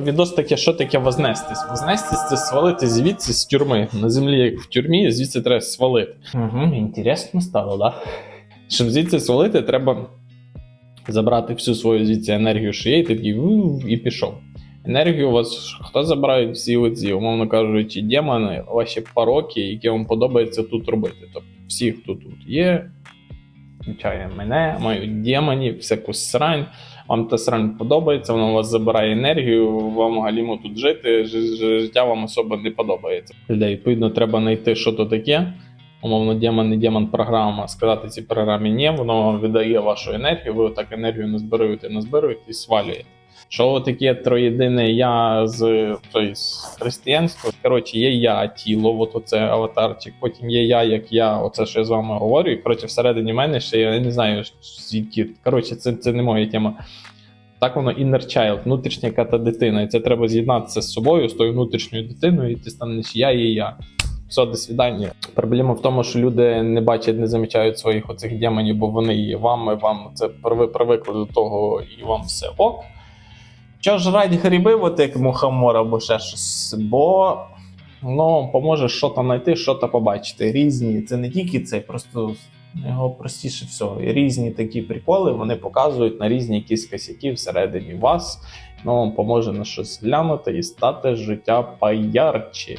Відос таке, що таке вознестись? Вознестись це свалити звідси з тюрми. На землі, як в тюрмі, звідси треба свалити. Угу, інтересно стало, да? Щоб звідси свалити, треба забрати всю свою звідси енергію, що є, і ти такий і пішов. Енергію у вас хто забирає всі оці, умовно кажучи, демони, ваші пороки, які вам подобається тут робити. Тобто всі, хто тут є, включає мене, мають демонів, всяку срань. Вам та срань подобається, вона у вас забирає енергію, вам галімо тут жити, жи- жи- життя вам особо не подобається. Людей, відповідно, треба знайти, що то таке. Умовно, демон, не демон програма, сказати цій програмі ні, воно видає вашу енергію, ви отак енергію назбируєте, назбируєте і свалюєте. Що таке троєдине я з, тобто, з християнства? Коротше, є я, тіло, от оце аватарчик, потім є я, як я, оце що я з вами говорю, і коротше, всередині мене ще я не знаю, звідки. Коротше, це, це не моя тема. Так воно inner child, внутрішня ката дитина. І це треба з'єднатися з собою, з тою внутрішньою дитиною, і ти станеш я і я. Все, до свидання. Проблема в тому, що люди не бачать, не замічають своїх оцих демонів, бо вони є вами, вам це ви привикли до того, і вам все ок. Що жрать гриби, от як мухомор або ще щось, бо ну, поможе що то знайти, що то побачити. Різні. Це не тільки це, просто його простіше всього. І різні такі приколи вони показують на різні якісь косяки всередині вас. Ну, поможе на щось глянути і стати життя поярче.